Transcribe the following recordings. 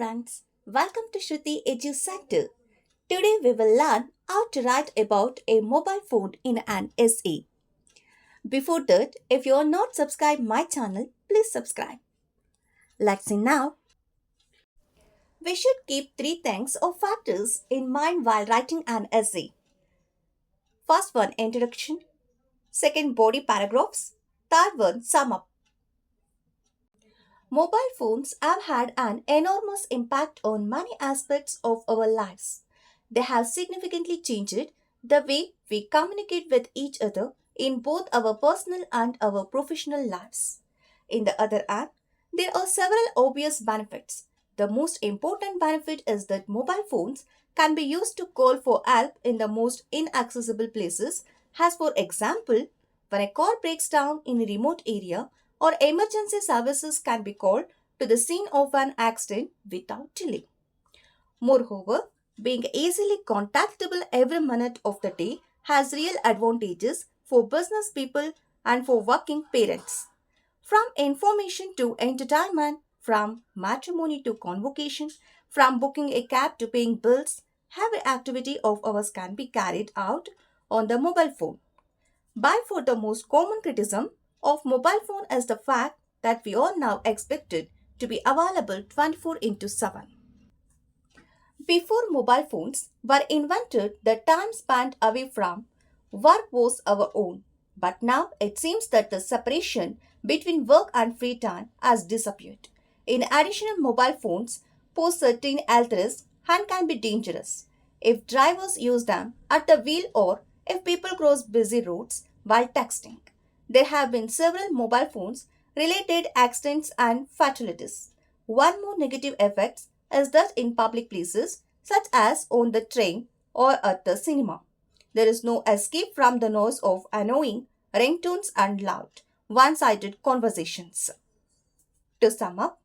friends, welcome to Shruti Edu Center. Today we will learn how to write about a mobile phone in an SE. Before that, if you are not subscribed my channel, please subscribe. Let's see now. We should keep three things or factors in mind while writing an essay. First one, introduction. Second, body paragraphs. Third one, sum up. Mobile phones have had an enormous impact on many aspects of our lives. They have significantly changed the way we communicate with each other in both our personal and our professional lives. In the other hand, there are several obvious benefits. The most important benefit is that mobile phones can be used to call for help in the most inaccessible places, as for example, when a car breaks down in a remote area or emergency services can be called to the scene of an accident without delay. Moreover, being easily contactable every minute of the day has real advantages for business people and for working parents. From information to entertainment, from matrimony to convocation, from booking a cab to paying bills, every activity of ours can be carried out on the mobile phone. By far the most common criticism of mobile phone is the fact that we are now expected to be available 24 into 7. Before mobile phones were invented, the time spent away from work was our own. But now it seems that the separation between work and free time has disappeared. In addition, mobile phones pose certain health risks and can be dangerous. If drivers use them at the wheel or if people cross busy roads while texting. There have been several mobile phones related accidents and fatalities. One more negative effect is that in public places, such as on the train or at the cinema, there is no escape from the noise of annoying ringtones and loud, one sided conversations. To sum up,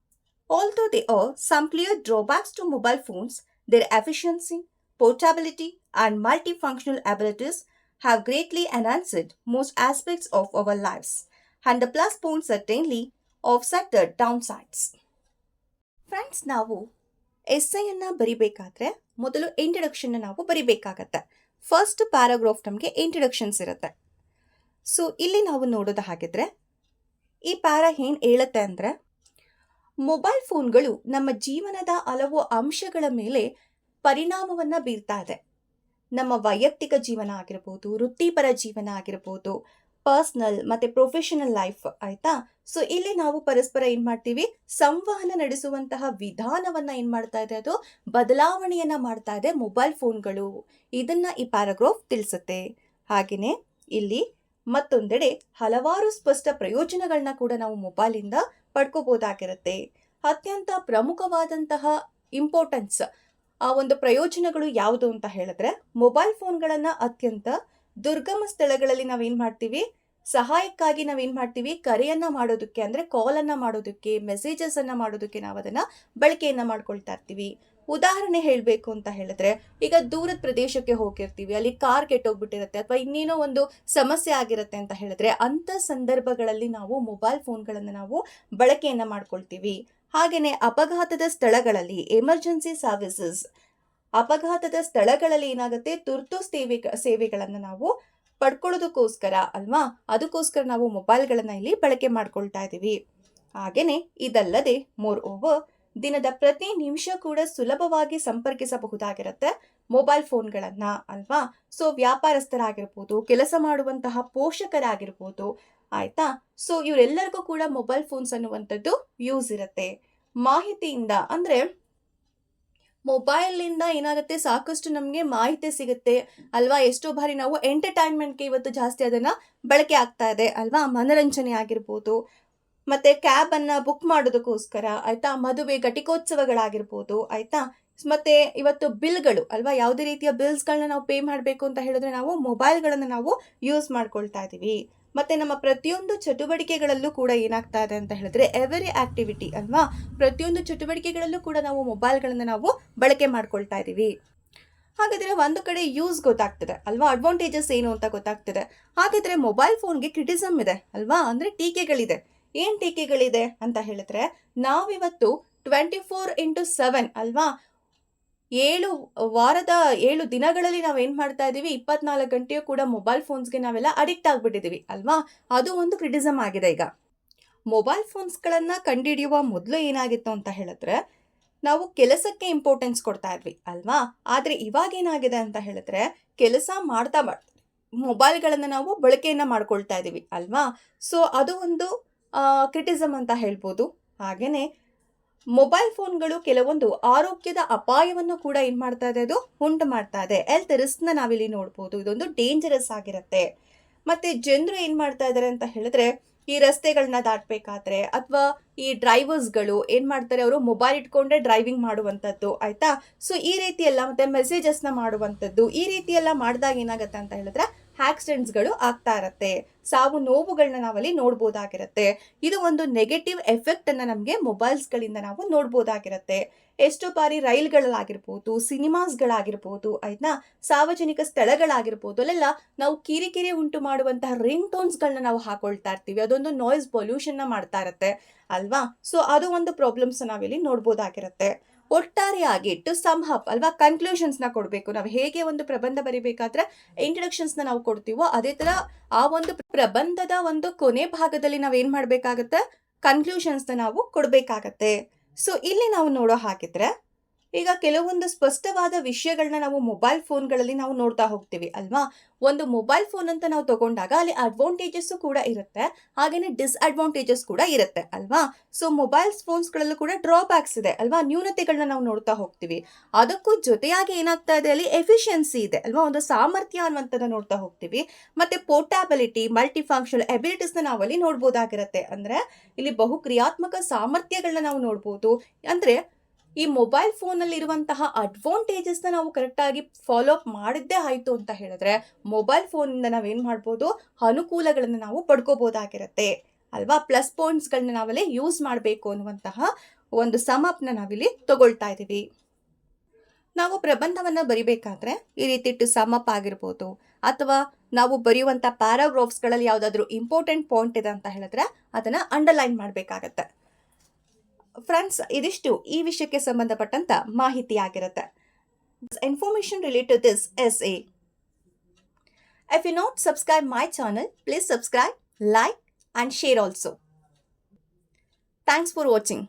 although there are some clear drawbacks to mobile phones, their efficiency, portability, and multifunctional abilities have greatly enhanced most aspects of our lives, and the plus points certainly offset the downsides. Friends ನಾವು ಎಸ್ಸೆಯನ್ನು ಬರಿಬೇಕಾದ್ರೆ ಮೊದಲು ಇಂಟ್ರಡಕ್ಷನ್ನ ನಾವು ಬರಿಬೇಕಾಗತ್ತೆ. First paragraph ನಮಗೆ ಇಂಟ್ರಡಕ್ಷನ್ಸ್ ಇರುತ್ತೆ. So ಇಲ್ಲಿ ನಾವು ನೋಡೋದು ಹಾಗಿದ್ರೆ ಈ ಪ್ಯಾರಾ ಏನು ಹೇಳುತ್ತೆ ಅಂದರೆ ಮೊಬೈಲ್ ಫೋನ್ಗಳು ನಮ್ಮ ಜೀವನದ ಹಲವು ಅಂಶಗಳ ಮೇಲೆ ಪರಿಣಾಮವನ್ನು ಬೀರ್ತಾ ಇದೆ. ನಮ್ಮ ವೈಯಕ್ತಿಕ ಜೀವನ ಆಗಿರ್ಬೋದು, ವೃತ್ತಿಪರ ಜೀವನ ಆಗಿರ್ಬೋದು ಪರ್ಸ್ನಲ್ ಮತ್ತೆ ಪ್ರೊಫೆಷನಲ್ ಲೈಫ್ ಆಯಿತಾ? ಸೊ ಇಲ್ಲಿ ನಾವು ಪರಸ್ಪರ ಏನು ಮಾಡ್ತೀವಿ? ಸಂವಹನ ನಡೆಸುವಂತಹ ವಿಧಾನವನ್ನ ಏನು ಮಾಡ್ತಾ ಇದೆ ಅದು? ಬದಲಾವಣೆಯನ್ನ ಮಾಡ್ತಾ ಇದೆ ಮೊಬೈಲ್ ಫೋನ್ಗಳು ಇದನ್ನ ಈ ಪ್ಯಾರಾಗ್ರಾಫ್ ತಿಳಿಸುತ್ತೆ. ಹಾಗೆಯೇ ಇಲ್ಲಿ ಮತ್ತೊಂದೆಡೆ ಹಲವಾರು ಸ್ಪಷ್ಟ ಪ್ರಯೋಜನಗಳನ್ನ ಕೂಡ ನಾವು ಮೊಬೈಲಿಂದ ಪಡ್ಕೋಬೋದಾಗಿರುತ್ತೆ. ಅತ್ಯಂತ ಪ್ರಮುಖವಾದಂತಹ ಇಂಪಾರ್ಟೆನ್ಸ್ ಒಂದು ಪ್ರಯೋಜನಗಳು ಯಾವುದು ಅಂತ ಹೇಳಿದ್ರೆ ಮೊಬೈಲ್ ಫೋನ್ಗಳನ್ನು ಅತ್ಯಂತ ದುರ್ಗಮ ಸ್ಥಳಗಳಲ್ಲಿ ನಾವೇನು ಮಾಡ್ತೀವಿ? ಸಹಾಯಕ್ಕಾಗಿ ನಾವೇನು ಮಾಡ್ತೀವಿ? ಕರೆಯನ್ನ ಮಾಡೋದಕ್ಕೆ ಅಂದರೆ ಕಾಲನ್ನು ಮಾಡೋದಕ್ಕೆ ಮೆಸೇಜಸ್ ಅನ್ನ ಮಾಡೋದಕ್ಕೆ ನಾವು ಅದನ್ನು ಬಳಕೆಯನ್ನ ಮಾಡ್ಕೊಳ್ತಾ ಇರ್ತೀವಿ. ಉದಾಹರಣೆ ಹೇಳಬೇಕು ಅಂತ ಹೇಳಿದ್ರೆ ಈಗ ದೂರದ ಪ್ರದೇಶಕ್ಕೆ ಹೋಗಿರ್ತೀವಿ, ಅಲ್ಲಿ ಕಾರ್ ಕೆಟ್ಟೋಗ್ಬಿಟ್ಟಿರುತ್ತೆ ಅಥವಾ ಇನ್ನೇನೋ ಒಂದು ಸಮಸ್ಯೆ ಆಗಿರುತ್ತೆ ಅಂತ ಹೇಳಿದ್ರೆ ಅಂಥ ಸಂದರ್ಭಗಳಲ್ಲಿ ನಾವು ಮೊಬೈಲ್ ಫೋನ್ಗಳನ್ನು ನಾವು ಬಳಕೆಯನ್ನ ಮಾಡ್ಕೊಳ್ತೀವಿ. ಹಾಗೆಯೇ ಅಪಘಾತದ ಸ್ಥಳಗಳಲ್ಲಿ ಎಮರ್ಜೆನ್ಸಿ ಸರ್ವಿಸಸ್ ಅಪಘಾತದ ಸ್ಥಳಗಳಲ್ಲಿ ಏನಾಗುತ್ತೆ? ತುರ್ತು ಸೇವೆ, ಸೇವೆಗಳನ್ನು ನಾವು ಪಡ್ಕೊಳ್ಳೋದಕ್ಕೋಸ್ಕರ ಅಲ್ವಾ? ಅದಕ್ಕೋಸ್ಕರ ನಾವು ಮೊಬೈಲ್ಗಳನ್ನು ಇಲ್ಲಿ ಬಳಕೆ ಮಾಡ್ಕೊಳ್ತಾ ಇದ್ದೀವಿ. ಹಾಗೆಯೇ ಇದಲ್ಲದೆ ಮೋರ್ ಓವರ್ ದಿನದ ಪ್ರತಿ ನಿಮಿಷ ಕೂಡ ಸುಲಭವಾಗಿ ಸಂಪರ್ಕಿಸಬಹುದಾಗಿರುತ್ತೆ. ಮೊಬೈಲ್ ಫೋನ್ಗಳನ್ನು ಅಲ್ವಾ? ಸೊ ವ್ಯಾಪಾರಸ್ಥರಾಗಿರ್ಬೋದು, ಕೆಲಸ ಮಾಡುವಂತಹ ಪೋಷಕರಾಗಿರ್ಬೋದು, ಆಯ್ತಾ? ಸೊ ಇವರೆಲ್ಲರಿಗೂ ಕೂಡ ಮೊಬೈಲ್ ಫೋನ್ಸ್ ಅನ್ನುವಂಥದ್ದು ಯೂಸ್ ಇರುತ್ತೆ. ಮಾಹಿತಿಯಿಂದ ಅಂದರೆ, ಮೊಬೈಲಿಂದ ಏನಾಗುತ್ತೆ? ಸಾಕಷ್ಟು ನಮಗೆ ಮಾಹಿತಿ ಸಿಗುತ್ತೆ, ಅಲ್ವಾ? ಎಷ್ಟೋ ಬಾರಿ ನಾವು ಎಂಟರ್ಟೈನ್ಮೆಂಟ್ಗೆ ಇವತ್ತು ಜಾಸ್ತಿ ಅದನ್ನು ಬಳಕೆ ಆಗ್ತಾ ಇದೆ, ಅಲ್ವಾ? ಮನರಂಜನೆ ಆಗಿರ್ಬೋದು, ಮತ್ತು ಕ್ಯಾಬನ್ನು ಬುಕ್ ಮಾಡೋದಕ್ಕೋಸ್ಕರ, ಆಯಿತಾ? ಮದುವೆ ಘಟಿಕೋತ್ಸವಗಳಾಗಿರ್ಬೋದು, ಆಯಿತಾ? ಮತ್ತು ಇವತ್ತು ಬಿಲ್ಗಳು ಅಲ್ವಾ? ಯಾವುದೇ ರೀತಿಯ ಬಿಲ್ಸ್ಗಳನ್ನ ನಾವು ಪೇ ಮಾಡಬೇಕು ಅಂತ ಹೇಳಿದ್ರೆ ನಾವು ಮೊಬೈಲ್ಗಳನ್ನು ನಾವು ಯೂಸ್ ಮಾಡ್ಕೊಳ್ತಾ ಇದ್ದೀವಿ. ಮತ್ತೆ ನಮ್ಮ ಪ್ರತಿಯೊಂದು ಚಟುವಟಿಕೆಗಳಲ್ಲೂ ಕೂಡ ಏನಾಗ್ತಾ ಇದೆ ಅಂತ ಹೇಳಿದ್ರೆ ಎವರಿ ಆಕ್ಟಿವಿಟಿ ಅಲ್ವಾ? ಪ್ರತಿಯೊಂದು ಚಟುವಟಿಕೆಗಳಲ್ಲೂ ಕೂಡ ನಾವು ಮೊಬೈಲ್ಗಳನ್ನು ನಾವು ಬಳಕೆ ಮಾಡ್ಕೊಳ್ತಾ ಇದ್ದೀವಿ. ಹಾಗಾದ್ರೆ ಒಂದು ಕಡೆ ಯೂಸ್ ಗೊತ್ತಾಗ್ತದೆ ಅಲ್ವಾ? ಅಡ್ವಾಂಟೇಜಸ್ ಏನು ಅಂತ ಗೊತ್ತಾಗ್ತದೆ. ಹಾಗಾದ್ರೆ ಮೊಬೈಲ್ ಫೋನ್ಗೆ ಕ್ರಿಟಿಸಮ್ ಇದೆ ಅಲ್ವಾ? ಅಂದ್ರೆ ಟೀಕೆಗಳಿದೆ. ಏನು ಟೀಕೆಗಳಿದೆ ಅಂತ ಹೇಳಿದ್ರೆ ನಾವಿವತ್ತು ಟ್ವೆಂಟಿ ಫೋರ್ ಇಂಟು ಸೆವೆನ್ ಅಲ್ವಾ? ಏಳು, ವಾರದ ಏಳು ದಿನಗಳಲ್ಲಿ ನಾವು ಏನು ಮಾಡ್ತಾ ಇದ್ದೀವಿ? ಇಪ್ಪತ್ನಾಲ್ಕು ಗಂಟೆಯೂ ಕೂಡ ಮೊಬೈಲ್ ಫೋನ್ಸ್ಗೆ ನಾವೆಲ್ಲ ಅಡಿಕ್ಟ್ ಆಗಿಬಿಟ್ಟಿದ್ದೀವಿ, ಅಲ್ವಾ? ಅದು ಒಂದು ಕ್ರಿಟಿಸಮ್ ಆಗಿದೆ ಈಗ. ಮೊಬೈಲ್ ಫೋನ್ಸ್ಗಳನ್ನು ಕಂಡುಹಿಡಿಯುವ ಮೊದಲು ಏನಾಗಿತ್ತು ಅಂತ ಹೇಳಿದ್ರೆ, ನಾವು ಕೆಲಸಕ್ಕೆ ಇಂಪಾರ್ಟೆನ್ಸ್ ಕೊಡ್ತಾ ಇದ್ವಿ, ಅಲ್ವಾ? ಆದರೆ ಇವಾಗ ಏನಾಗಿದೆ ಅಂತ ಹೇಳಿದ್ರೆ, ಕೆಲಸ ಮಾಡ್ತಾ ಮಾಡ್ತಾ ಮೊಬೈಲ್ಗಳನ್ನು ನಾವು ಬಳಕೆಯನ್ನು ಮಾಡ್ಕೊಳ್ತಾ ಇದ್ದೀವಿ, ಅಲ್ವಾ? ಸೊ ಅದು ಒಂದು ಕ್ರಿಟಿಸಮ್ ಅಂತ ಹೇಳ್ಬೋದು. ಹಾಗೆಯೇ ಮೊಬೈಲ್ ಫೋನ್ಗಳು ಕೆಲವೊಂದು ಆರೋಗ್ಯದ ಅಪಾಯವನ್ನು ಕೂಡ ಏನು ಮಾಡ್ತಾ ಇದೆ ಅದು ಉಂಟು ಮಾಡ್ತಾ ಇದೆ. ಹೆಲ್ತ್ ರಿಸ್ಕ್ನ ನಾವಿಲ್ಲಿ ನೋಡ್ಬೋದು. ಇದೊಂದು ಡೇಂಜರಸ್ ಆಗಿರುತ್ತೆ. ಮತ್ತು ಜನರು ಏನು ಮಾಡ್ತಾ ಇದ್ದಾರೆ ಅಂತ ಹೇಳಿದ್ರೆ, ಈ ರಸ್ತೆಗಳನ್ನ ದಾಟಬೇಕಾದ್ರೆ ಅಥವಾ ಈ ಡ್ರೈವರ್ಸ್ಗಳು ಏನು ಮಾಡ್ತಾರೆ, ಅವರು ಮೊಬೈಲ್ ಇಟ್ಕೊಂಡೇ ಡ್ರೈವಿಂಗ್ ಮಾಡುವಂಥದ್ದು, ಆಯಿತಾ? ಸೊ ಈ ರೀತಿ ಎಲ್ಲ ಮತ್ತು ಮೆಸೇಜಸ್ನ ಮಾಡುವಂಥದ್ದು, ಈ ರೀತಿ ಎಲ್ಲ ಮಾಡಿದಾಗ ಏನಾಗುತ್ತೆ ಅಂತ ಹೇಳಿದ್ರೆ ಆಕ್ಸಿಡೆಂಟ್ಸ್ಗಳು ಆಗ್ತಾ ಇರತ್ತೆ. ಸಾವು ನೋವುಗಳನ್ನ ನಾವಲ್ಲಿ ನೋಡ್ಬೋದಾಗಿರುತ್ತೆ. ಇದು ಒಂದು ನೆಗೆಟಿವ್ ಎಫೆಕ್ಟ್ ಅನ್ನ ನಮಗೆ ಮೊಬೈಲ್ಸ್ಗಳಿಂದ ನಾವು ನೋಡ್ಬೋದಾಗಿರುತ್ತೆ. ಎಷ್ಟೋ ಬಾರಿ ರೈಲ್ಗಳಾಗಿರ್ಬೋದು ಸಿನಿಮಾಸ್ಗಳಾಗಿರ್ಬೋದು ಆಯ್ತಾ? ಸಾರ್ವಜನಿಕ ಸ್ಥಳಗಳಾಗಿರ್ಬೋದು, ಅಲ್ಲೆಲ್ಲ ನಾವು ಕಿರಿಕಿರಿ ಉಂಟು ಮಾಡುವಂತಹ ರಿಂಗ್ ಟೋನ್ಸ್ಗಳನ್ನ ನಾವು ಹಾಕೊಳ್ತಾ ಇರ್ತೀವಿ. ಅದೊಂದು ನಾಯ್ಸ್ ಪೊಲ್ಯೂಷನ್ನ ಮಾಡ್ತಾ ಇರುತ್ತೆ, ಅಲ್ವಾ? ಸೊ ಅದು ಒಂದು ಪ್ರಾಬ್ಲಮ್ಸ್ ನಾವಿಲ್ಲಿ ನೋಡ್ಬೋದಾಗಿರುತ್ತೆ. ಒಟ್ಟಾರೆಯಾಗಿ ಟು ಸಮ್ ಹಪ್ ಅಲ್ವಾ ಕನ್ಕ್ಲೂಷನ್ಸ್ನ ಕೊಡಬೇಕು. ನಾವು ಹೇಗೆ ಒಂದು ಪ್ರಬಂಧ ಬರಿಬೇಕಾದ್ರೆ ಇಂಟ್ರಡಕ್ಷನ್ಸ್ನ ನಾವು ಕೊಡ್ತೀವೋ ಅದೇ ಥರ ಆ ಒಂದು ಪ್ರಬಂಧದ ಒಂದು ಕೊನೆ ಭಾಗದಲ್ಲಿ ನಾವು ಏನು ಮಾಡಬೇಕಾಗತ್ತೆ? ಕನ್ಕ್ಲೂಷನ್ಸ್ನ ನಾವು ಕೊಡಬೇಕಾಗತ್ತೆ. ಸೊ ಇಲ್ಲಿ ನಾವು ನೋಡೋ ಹಾಕಿದ್ರೆ ಈಗ ಕೆಲವೊಂದು ಸ್ಪಷ್ಟವಾದ ವಿಷಯಗಳನ್ನ ನಾವು ಮೊಬೈಲ್ ಫೋನ್ಗಳಲ್ಲಿ ನಾವು ನೋಡ್ತಾ ಹೋಗ್ತೀವಿ, ಅಲ್ವಾ? ಒಂದು ಮೊಬೈಲ್ ಫೋನ್ ಅಂತ ನಾವು ತಗೊಂಡಾಗ ಅಲ್ಲಿ ಅಡ್ವಾಂಟೇಜಸ್ಸು ಕೂಡ ಇರುತ್ತೆ ಹಾಗೆಯೇ ಡಿಸ್ಅಡ್ವಾಂಟೇಜಸ್ ಕೂಡ ಇರುತ್ತೆ, ಅಲ್ವಾ? ಸೊ ಮೊಬೈಲ್ ಫೋನ್ಸ್ಗಳಲ್ಲೂ ಕೂಡ ಡ್ರಾಬ್ಯಾಕ್ಸ್ ಇದೆ, ಅಲ್ವಾ? ನ್ಯೂನತೆಗಳನ್ನ ನಾವು ನೋಡ್ತಾ ಹೋಗ್ತೀವಿ. ಅದಕ್ಕೂ ಜೊತೆಯಾಗಿ ಏನಾಗ್ತಾ ಇದೆ, ಅಲ್ಲಿ ಎಫಿಷಿಯನ್ಸಿ ಇದೆ, ಅಲ್ವಾ? ಒಂದು ಸಾಮರ್ಥ್ಯ ಅನ್ನುವಂಥದ್ದು ನೋಡ್ತಾ ಹೋಗ್ತೀವಿ. ಮತ್ತೆ ಪೋರ್ಟಾಬಿಲಿಟಿ ಮಲ್ಟಿ ಫಂಕ್ಷನ್ ಎಬಿಲಿಟೀಸ್ನ ನಾವು ಅಲ್ಲಿ ನೋಡ್ಬೋದಾಗಿರುತ್ತೆ. ಅಂದ್ರೆ, ಇಲ್ಲಿ ಬಹು ಕ್ರಿಯಾತ್ಮಕ ಸಾಮರ್ಥ್ಯಗಳನ್ನ ನಾವು ನೋಡ್ಬೋದು. ಅಂದ್ರೆ ಈ ಮೊಬೈಲ್ ಫೋನಲ್ಲಿರುವಂತಹ ಅಡ್ವಾಂಟೇಜಸ್ನ ನಾವು ಕರೆಕ್ಟಾಗಿ ಫಾಲೋ ಅಪ್ ಮಾಡಿದ್ದೇ ಆಯಿತು ಅಂತ ಹೇಳಿದ್ರೆ ಮೊಬೈಲ್ ಫೋನಿಂದ ನಾವೇನು ಮಾಡ್ಬೋದು? ಅನುಕೂಲಗಳನ್ನು ನಾವು ಪಡ್ಕೋಬೋದಾಗಿರುತ್ತೆ. ಅಲ್ವಾ? ಪ್ಲಸ್ ಪಾಯಿಂಟ್ಸ್ಗಳನ್ನ ನಾವಲ್ಲಿ ಯೂಸ್ ಮಾಡಬೇಕು ಅನ್ನುವಂತಹ ಒಂದು ಸಮಪ್ನ ನಾವಿಲ್ಲಿ ತಗೊಳ್ತಾ ಇದ್ದೀವಿ ನಾವು ಪ್ರಬಂಧವನ್ನು ಬರಿಬೇಕಾದ್ರೆ ಈ ರೀತಿ ಟು ಸಮಪ್ ಆಗಿರ್ಬೋದು. ಅಥವಾ ನಾವು ಬರೆಯುವಂಥ ಪ್ಯಾರಾಗ್ರಾಫ್ಸ್ಗಳಲ್ಲಿ ಯಾವುದಾದ್ರೂ ಇಂಪಾರ್ಟೆಂಟ್ ಪಾಯಿಂಟ್ ಇದೆ ಅಂತ ಹೇಳಿದ್ರೆ, ಅದನ್ನು ಅಂಡರ್ಲೈನ್ ಮಾಡಬೇಕಾಗತ್ತೆ. ಫ್ರೆಂಡ್ಸ್, ಇದಿಷ್ಟು ಈ ವಿಷಯಕ್ಕೆ ಸಂಬಂಧಪಟ್ಟಂತ ಮಾಹಿತಿ ಆಗಿರುತ್ತೆ information related this essay if you not subscribe my channel please subscribe like and share also thanks for watching